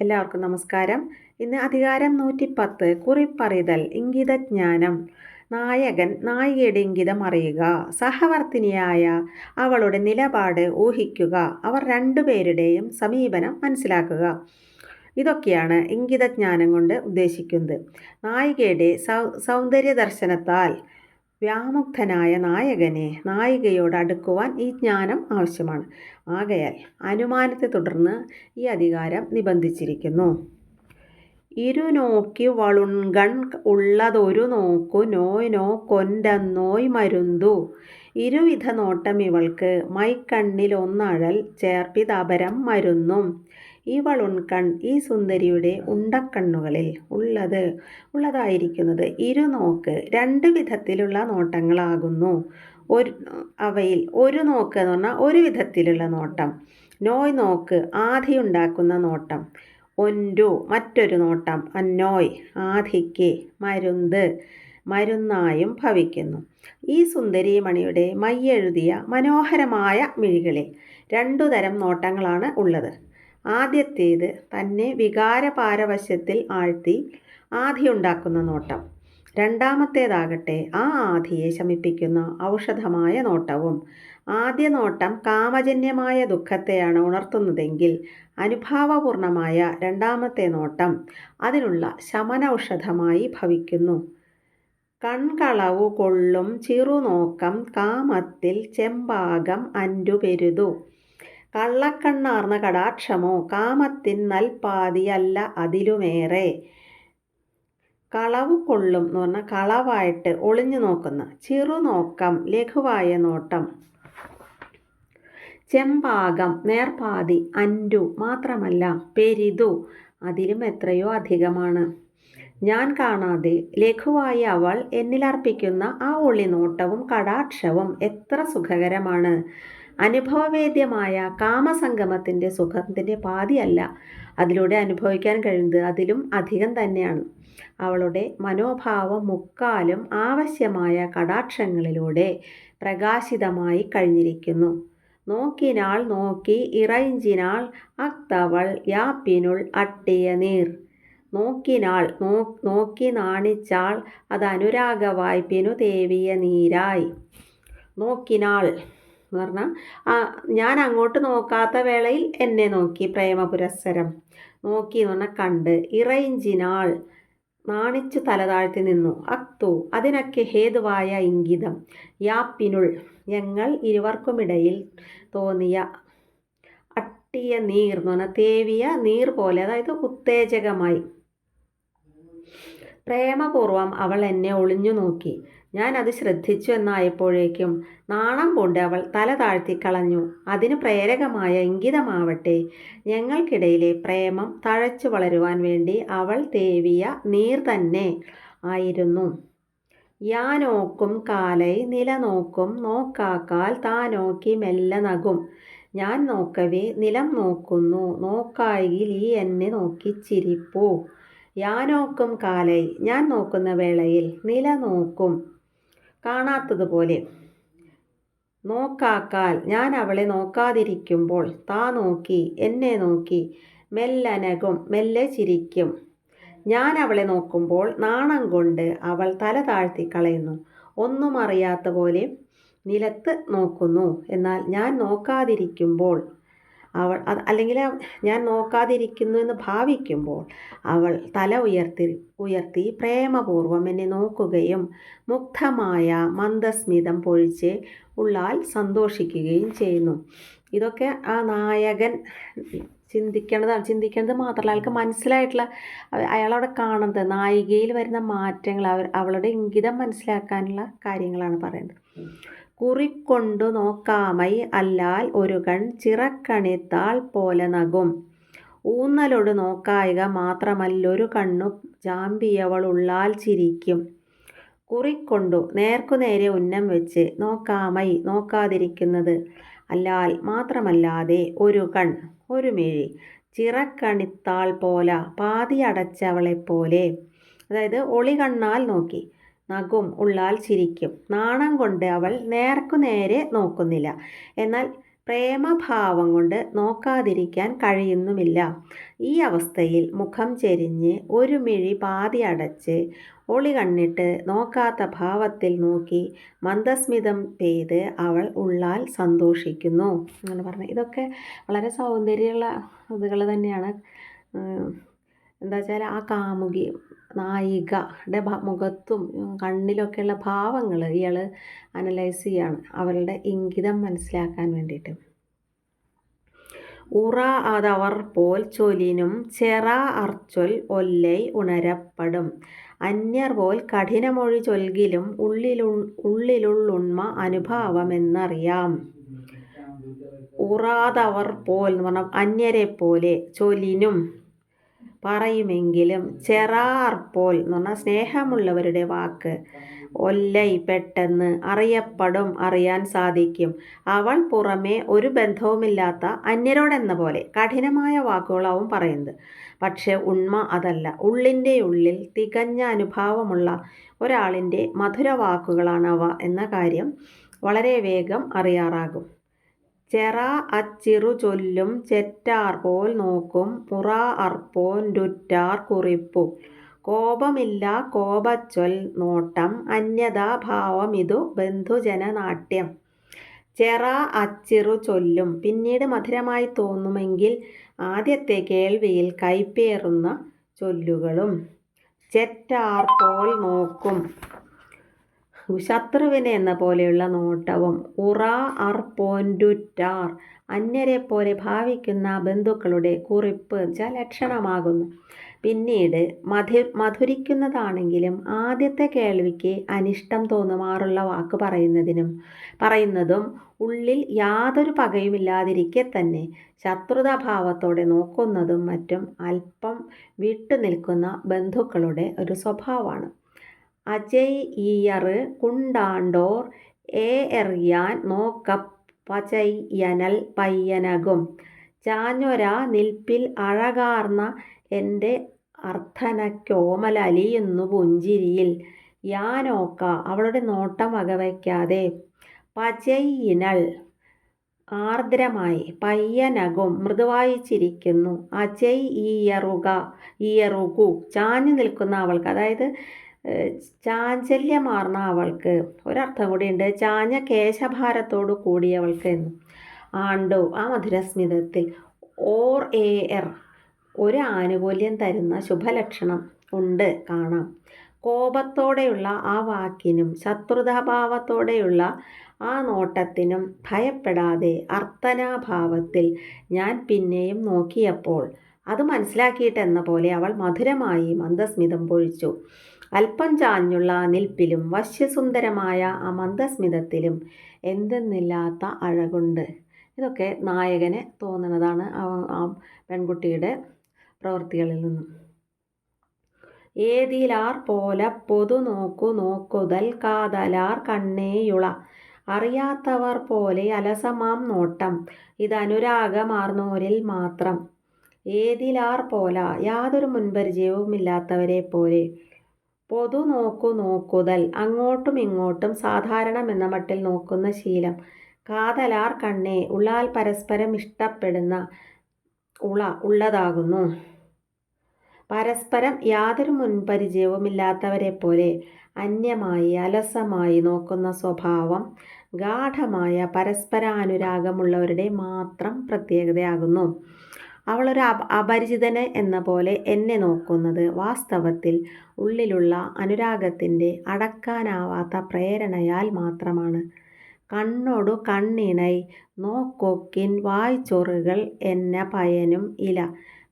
എല്ലാവർക്കും നമസ്കാരം. ഇന്ന് അധികാരം നൂറ്റി പത്ത് കുറിപ്പറിതൽ ഇംഗിതജ്ഞാനം. നായകൻ നായികയുടെ ഇംഗിതം അറിയുക. സഹവർത്തിനിയായ അവളുടെ നിലപാട് ഊഹിക്കുക. അവർ രണ്ടുപേരുടെയും സമീപനം മനസ്സിലാക്കുക. ഇതൊക്കെയാണ് ഇംഗിതജ്ഞാനം കൊണ്ട് ഉദ്ദേശിക്കുന്നത്. നായികയുടെ സൗ സൗന്ദര്യ ദർശനത്താൽ വ്യാമുഗ്ധനായ നായകനെ നായികയോട് അടുക്കുവാൻ ഈ ജ്ഞാനം ആവശ്യമാണ്. ആകയാൽ അനുമാനത്തെ തുടർന്ന് ഈ അധികാരം നിബന്ധിച്ചിരിക്കുന്നു. ഇരുനോക്കി വളുൺകൺ ഉള്ളതൊരു നോക്കു നോയ് നോ കൊണ്ടെന്നോയ് മരുന്തു. ഇരുവിധ നോട്ടം ഇവൾക്ക് മൈക്കണ്ണിലൊന്നഴൽ ചേർപ്പിതപരം മരുന്നും. ഇവളുൺകൺ ഈ സുന്ദരിയുടെ ഉണ്ടക്കണ്ണുകളിൽ ഉള്ളത് ഉള്ളതായിരിക്കുന്നത്. ഇരുനോക്ക് രണ്ട് വിധത്തിലുള്ള നോട്ടങ്ങളാകുന്നു. ഒരു അവയിൽ ഒരു നോക്ക് എന്ന് പറഞ്ഞാൽ ഒരു വിധത്തിലുള്ള നോട്ടം. നോയ് നോക്ക് ആധിയുണ്ടാക്കുന്ന നോട്ടം. ഒൻരു മറ്റൊരു നോട്ടം. അന്നോയ് ആധിക്ക് മരുന്ത് മരുന്നായും ഭവിക്കുന്നു. ഈ സുന്ദരി മണിയുടെ മയ്യെഴുതിയ മനോഹരമായ മിഴികളിൽ രണ്ടു തരം നോട്ടങ്ങളാണ് ഉള്ളത്. ആദ്യത്തേത് തന്നെ വികാരപാരവശ്യത്തിൽ ആഴ്ത്തി ആധിയുണ്ടാക്കുന്ന നോട്ടം. രണ്ടാമത്തേതാകട്ടെ ആ ആധിയെ ശമിപ്പിക്കുന്ന ഔഷധമായ നോട്ടവും. ആദ്യ നോട്ടം കാമജന്യമായ ദുഃഖത്തെയാണ് ഉണർത്തുന്നതെങ്കിൽ അനുഭാവപൂർണമായ രണ്ടാമത്തെ നോട്ടം അതിനുള്ള ശമനൌഷധമായി ഭവിക്കുന്നു. കൺകളവു കൊള്ളും ചിറുനോക്കം കാമത്തിൽ ചെമ്പാകം അന്റുപെരുതു കള്ളക്കണ്ണാർന്ന കടാക്ഷമോ കാമത്തിൻ നൽപാതിയല്ല അതിലുമേറെ. കളവ് കൊള്ളും എന്ന് പറഞ്ഞാൽ കളവായിട്ട് ഒളിഞ്ഞു നോക്കുന്ന ചെറുനോക്കം ലഘുവായ നോട്ടം. ചെമ്പാകം നേർപാതി അൻഡു മാത്രമല്ല പെരിതു അതിലും എത്രയോ അധികമാണ്. ഞാൻ കാണാതെ ലഘുവായ അവൾ എന്നിലർപ്പിക്കുന്ന ആ ഒളിനോട്ടവും കടാക്ഷവും എത്ര സുഖകരമാണ്. അനുഭവവേദ്യമായ കാമസംഗമത്തിന്റെ സുഖത്തിന്റെ പാതിയല്ല അതിലൂടെ അനുഭവിക്കാൻ കഴിയുന്നത്. അതിലും അധികം തന്നെയാണ്. അവളുടെ മനോഭാവം മുക്കാലും ആവശ്യമായ കടാക്ഷങ്ങളിലൂടെ പ്രകാശിതമായി കഴിഞ്ഞിരിക്കുന്നു. നോക്കിനാൾ നോക്കി ഇറയിഞ്ചിനാൾ അക്തവൾ യാപ്പിനുൾ അട്ടിയ നീർ. നോക്കിനാൾ നോ നോക്കി നാണിച്ചാൾ അത് അനുരാഗവായ്പിനു തേവിയ നീരായി. നോക്കിനാൾ എന്ന് പറഞ്ഞാൽ ഞാൻ അങ്ങോട്ട് നോക്കാത്ത വേളയിൽ എന്നെ നോക്കി പ്രേമപുരസ്സരം. നോക്കി എന്ന് പറഞ്ഞാൽ കണ്ട് ഇറയിഞ്ചിനാൾ നാണിച്ചു തലതാഴ്ത്തി നിന്നു. അക്തു അതിനൊക്കെ ഹേതുവായ ഇംഗിതം. യാപ്പിനുൾ ഞങ്ങൾ ഇരുവർക്കുമിടയിൽ തോന്നിയ അട്ടിയ നീർ എന്ന് പറഞ്ഞാൽ തേവിയ നീർ പോലെ അതായത് ഉത്തേജകമായി. പ്രേമപൂർവം അവൾ എന്നെ ഒളിഞ്ഞു നോക്കി. ഞാൻ അത് ശ്രദ്ധിച്ചു എന്നായപ്പോഴേക്കും നാണം കൊണ്ട് അവൾ തല താഴ്ത്തിക്കളഞ്ഞു അതിന് പ്രേരകമായ ഇംഗിതമാവട്ടെ. ഞങ്ങൾക്കിടയിലെ പ്രേമം തഴച്ചു വളരുവാൻ വേണ്ടി അവൾ തേവിയ നീർ തന്നെ ആയിരുന്നു. യാ നോക്കും കാലൈ നില നോക്കും നോക്കാക്കാൽ താ നോക്കി മെല്ലെ നകും. ഞാൻ നോക്കവേ നിലം നോക്കുന്നു. നോക്കായി ഈ എന്നെ നോക്കി ചിരിപ്പൂ. യാനോക്കും കാലൈ ഞാൻ നോക്കുന്ന വേളയിൽ നില നോക്കും കാണാത്തതുപോലെ. നോക്കാക്കാൽ ഞാൻ അവളെ നോക്കാതിരിക്കുമ്പോൾ താ നോക്കി എന്നെ നോക്കി മെല്ലനകും മെല്ലെ ചിരിക്കും. ഞാൻ അവളെ നോക്കുമ്പോൾ നാണം കൊണ്ട് അവൾ തല താഴ്ത്തി കളയുന്നു. ഒന്നും അറിയാത്ത പോലെ നിലത്ത് നോക്കുന്നു. എന്നാൽ ഞാൻ നോക്കാതിരിക്കുമ്പോൾ അവൾ അല്ലെങ്കിൽ ഞാൻ നോക്കാതിരിക്കുന്നു എന്ന് ഭാവിക്കുമ്പോൾ അവൾ തല ഉയർത്തി ഉയർത്തി പ്രേമപൂർവം എന്നെ നോക്കുകയും മുഗ്ധമായ മന്ദസ്മിതം പൊഴിച്ച് ഉള്ളാൽ സന്തോഷിക്കുകയും ചെയ്യുന്നു. ഇതൊക്കെ ആ നായകൻ ചിന്തിക്കേണ്ടതാണ്. ചിന്തിക്കേണ്ടത് മാത്രമല്ല അയാൾക്ക് മനസ്സിലായിട്ടുള്ള അയാളവിടെ കാണുന്നത് നായികയിൽ വരുന്ന മാറ്റങ്ങൾ അവർ അവളുടെ ഇംഗിതം മനസ്സിലാക്കാനുള്ള കാര്യങ്ങളാണ് പറയുന്നത്. കുറിക്കൊണ്ടു നോക്കാമൈ അല്ലാൽ ഒരു കൺ ചിറക്കണിത്താൾ പോലെ നകും. ഊന്നലൊടു നോക്കായിക മാത്രമല്ലൊരു കണ്ണു ഉള്ളാൽ ചിരിക്കും. കുറിക്കൊണ്ടു നേർക്കുനേരെ ഉന്നം വെച്ച് നോക്കാമൈ നോക്കാതിരിക്കുന്നത് അല്ലാൽ മാത്രമല്ലാതെ ഒരു കൺ ഒരു മിഴി ചിറക്കണിത്താൾ പോല പാതി അടച്ചവളെപ്പോലെ. അതായത് ഒളി കണ്ണാൽ നോക്കി. നഖും ഉള്ളാൽ ചിരിക്കും നാണം കൊണ്ട് അവൾ നേർക്കുനേരെ നോക്കുന്നില്ല എന്നാൽ പ്രേമഭാവം കൊണ്ട് നോക്കാതിരിക്കാൻ കഴിയുന്നുമില്ല. ഈ അവസ്ഥയിൽ മുഖം ചെരിഞ്ഞ് ഒരു മിഴി പാതി അടച്ച് ഒളി കണ്ണിട്ട് നോക്കാത്ത ഭാവത്തിൽ നോക്കി മന്ദസ്മിതം പെയ്ത് അവൾ ഉള്ളാൽ സന്തോഷിക്കുന്നു. അങ്ങനെ പറഞ്ഞു. ഇതൊക്കെ വളരെ സൗന്ദര്യമുള്ള ഇതുകൾ തന്നെയാണ്. എന്താ വെച്ചാൽ ആ കാമുകി നായികയുടെ മുഖത്തും കണ്ണിലൊക്കെയുള്ള ഭാവങ്ങൾ ഇയാൾ അനലൈസ് ചെയ്യാണ് അവരുടെ ഇംഗിതം മനസ്സിലാക്കാൻ വേണ്ടിയിട്ട്. ഉറ അതവർ പോൽ ചൊലിനും ചെറ അർച്ചൊൽ ഒല്ലൈ ഉണരപ്പെടും അന്യർ പോൽ കഠിനമൊഴി ചൊൽകിലും ഉള്ളിലു ഉള്ളിലുള്ളുണ്മ അനുഭാവമെന്നറിയാം. ഉറാതവർ പോൽ എന്ന് പറഞ്ഞാൽ അന്യരെ പോലെ ചൊലിനും പറയുമെങ്കിലും ചെറാർ പോൽ എന്ന് പറഞ്ഞാൽ സ്നേഹമുള്ളവരുടെ വാക്ക് ഒല്ലൈ പെട്ടെന്ന് അറിയപ്പെടും അറിയാൻ സാധിക്കും. അവൾ പുറമേ ഒരു ബന്ധവുമില്ലാത്ത അന്യരോടെന്ന പോലെ കഠിനമായ വാക്കുകളാവും പറയുന്നത്. പക്ഷേ ഉണ്മ അതല്ല. ഉള്ളിന്റെ ഉള്ളിൽ തികഞ്ഞ അനുഭാവമുള്ള ഒരാളിന്റെ മധുര മധുരവാക്കുകളാണവ എന്ന കാര്യം വളരെ വേഗം അറിയാറാകും. ചെറ അച്ചിറു ചൊല്ലും ചെറ്റാർ പോൽ നോക്കും പുറ അർപ്പോൻ ഡുറ്റാർ കുറിപ്പു. കോപമില്ല കോപച്ചൊൽ നോട്ടം അന്യഥാ ഭാവമിതു ബന്ധുജനനാട്യം. ചെറ അച്ചിറു ചൊല്ലും പിന്നീട് മധുരമായി തോന്നുമെങ്കിൽ ആദ്യത്തെ കേൾവിയിൽ കൈപ്പേറുന്ന ചൊല്ലുകളും. ചെറ്റാർ പോൽ നോക്കും ശത്രുവിനെ എന്ന പോലെയുള്ള നോട്ടവും. ഉറ അന്യരെ പോലെ ഭാവിക്കുന്ന ബന്ധുക്കളുടെ കുറിപ്പ് ലക്ഷണമാകുന്നു. പിന്നീട് മധുരിക്കുന്നതാണെങ്കിലും ആദ്യത്തെ കേൾവിക്ക് അനിഷ്ടം തോന്നുമാറുള്ള വാക്ക് പറയുന്നതിനും പറയുന്നതും ഉള്ളിൽ യാതൊരു പകയുമില്ലാതിരിക്കെ തന്നെ ശത്രുതാഭാവത്തോടെ നോക്കുന്നതും മറ്റും അല്പം വിട്ടുനിൽക്കുന്ന ബന്ധുക്കളുടെ ഒരു സ്വഭാവമാണ്. അജെയ് ഈയറ് കുണ്ടാണ്ടോർ ഏഎറിയാൻ നോക്കപ്പ് പചയ്യനൽ പയ്യനകും. ചാഞ്ഞൊര നിൽപ്പിൽ അഴകാർന്ന എന്റെ എന്നു പുഞ്ചിരിയിൽ. യാനോക്ക അവളുടെ നോട്ടം വകവയ്ക്കാതെ. പചയ്യിനൾ ആർദ്രമായി. പയ്യനകും മൃദുവായി ചിരിക്കുന്നു. ഈയറുക ഈയറുകു ചാഞ്ഞു നിൽക്കുന്ന അവൾക്ക് അതായത് ചാഞ്ചല്യമാർന്ന അവൾക്ക്. ഒരർത്ഥം കൂടിയുണ്ട് ചാഞ്ഞ കേശഭാരത്തോടു കൂടിയവൾക്ക് എന്ന് ആണ്ടോ ആ മധുരസ്മിതത്തിൽ. ഓർ എർ ഒരു ആനുകൂല്യം തരുന്ന ശുഭലക്ഷണം ഉണ്ട് കാണാം. കോപത്തോടെയുള്ള ആ വാക്കിനും ശത്രുതാഭാവത്തോടെയുള്ള ആ നോട്ടത്തിനും ഭയപ്പെടാതെ അർത്ഥനാഭാവത്തിൽ ഞാൻ പിന്നെയും നോക്കിയപ്പോൾ അത് മനസ്സിലാക്കിയിട്ടെന്ന പോലെ അവൾ മധുരമായി മന്ദസ്മിതം പൊഴിച്ചു. അല്പം ചാഞ്ഞുള്ള നിൽപ്പിലും വശ്യസുന്ദരമായ ആ മന്ദസ്മിതത്തിലും എന്തെന്നില്ലാത്ത അഴകുണ്ട്. ഇതൊക്കെ നായകന് തോന്നുന്നതാണ് ആ പെൺകുട്ടിയുടെ പ്രവൃത്തികളിൽ നിന്നും. ഏതിലാർ പോലപ്പൊതു നോക്കു നോക്കുതൽ കാതലാർ കണ്ണേയുള. അറിയാത്തവർ പോലെ അലസമാം നോട്ടം ഇതനുരാഗമാർന്നോരിൽ മാത്രം. ഏതിലാർ പോല യാതൊരു മുൻപരിചയവുമില്ലാത്തവരെപ്പോലെ. പൊതു നോക്കു നോക്കുതൽ അങ്ങോട്ടും ഇങ്ങോട്ടും സാധാരണമെന്ന മട്ടിൽ നോക്കുന്ന ശീലം. കാതലാർ കണ്ണേ ഉള്ളാൽ പരസ്പരം ഇഷ്ടപ്പെടുന്ന ഉള ഉള്ളതാകുന്നു. പരസ്പരം യാതൊരു മുൻപരിചയവുമില്ലാത്തവരെപ്പോലെ അന്യമായി അലസമായി നോക്കുന്ന സ്വഭാവം ഗാഠമായ പരസ്പരാനുരാഗമുള്ളവരുടെ മാത്രം പ്രത്യേകതയാകുന്നു. അവളൊരു അപരിചിതനെ എന്ന പോലെ എന്നെ നോക്കുന്നത് വാസ്തവത്തിൽ ഉള്ളിലുള്ള അനുരാഗത്തിന്റെ അടക്കാനാവാത്ത പ്രേരണയാൽ മാത്രമാണ്. കണ്ണോടു കണ്ണിണൈ നോക്കൊക്കിൻ വായ്ച്ചൊറുകൾ എന്ന പയനും ഇല.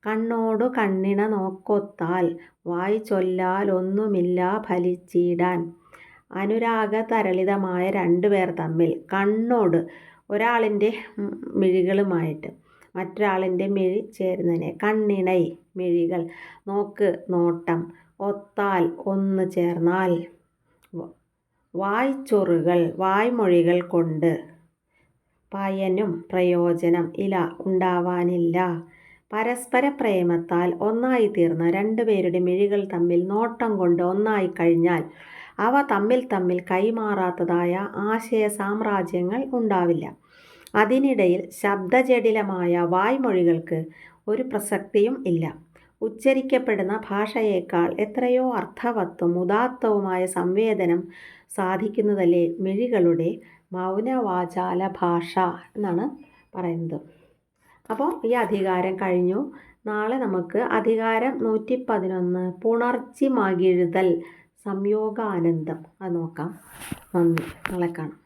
കണ്ണോടു കണ്ണിണ നോക്കൊത്താൽ വായ് ചൊല്ലാലൊന്നുമില്ല ഫലിച്ചിടാൻ. അനുരാഗതരളിതമായ രണ്ടുപേർ തമ്മിൽ കണ്ണോട് ഒരാളിന്റെ മിഴികളുമായിട്ട് മറ്റൊരാളിന്റെ മിഴി ചേരുന്നതിനെ കണ്ണിണൈ മിഴികൾ നോക്ക് നോട്ടം ഒത്താൽ ഒന്ന് ചേർന്നാൽ വായ്ച്ചൊറുകൾ വായ്മൊഴികൾ കൊണ്ട് പയനും പ്രയോജനം ഇല ഉണ്ടാവാനില്ല. പരസ്പര പ്രേമത്താൽ ഒന്നായി തീർന്ന രണ്ടു രണ്ടുപേരുടെ മിഴികൾ തമ്മിൽ നോട്ടം കൊണ്ട് ഒന്നായി കഴിഞ്ഞാൽ അവ തമ്മിൽ തമ്മിൽ കൈമാറാത്തതായ ആശയ സാമ്രാജ്യങ്ങൾ ഉണ്ടാവില്ല. അതിനിടയിൽ ശബ്ദജടിലമായ വായ്മൊഴികൾക്ക് ഒരു പ്രസക്തിയും ഇല്ല. ഉച്ചരിക്കപ്പെടുന്ന ഭാഷയേക്കാൾ എത്രയോ അർത്ഥവത്തും ഉദാത്തവുമായ സംവേദനം സാധിക്കുന്നതല്ലേ മിഴികളുടെ മൗനവാചാല ഭാഷ എന്നാണ് പറയുന്നത്. അപ്പോൾ ഈ അധികാരം കഴിഞ്ഞു. നാളെ നമുക്ക് അധികാരം നൂറ്റിപ്പതിനൊന്ന് പുണർച്ചി മകിഴുതൽ സംയോഗാനന്ദം അത് നോക്കാം. നന്ദി. നാളെ കാണാം.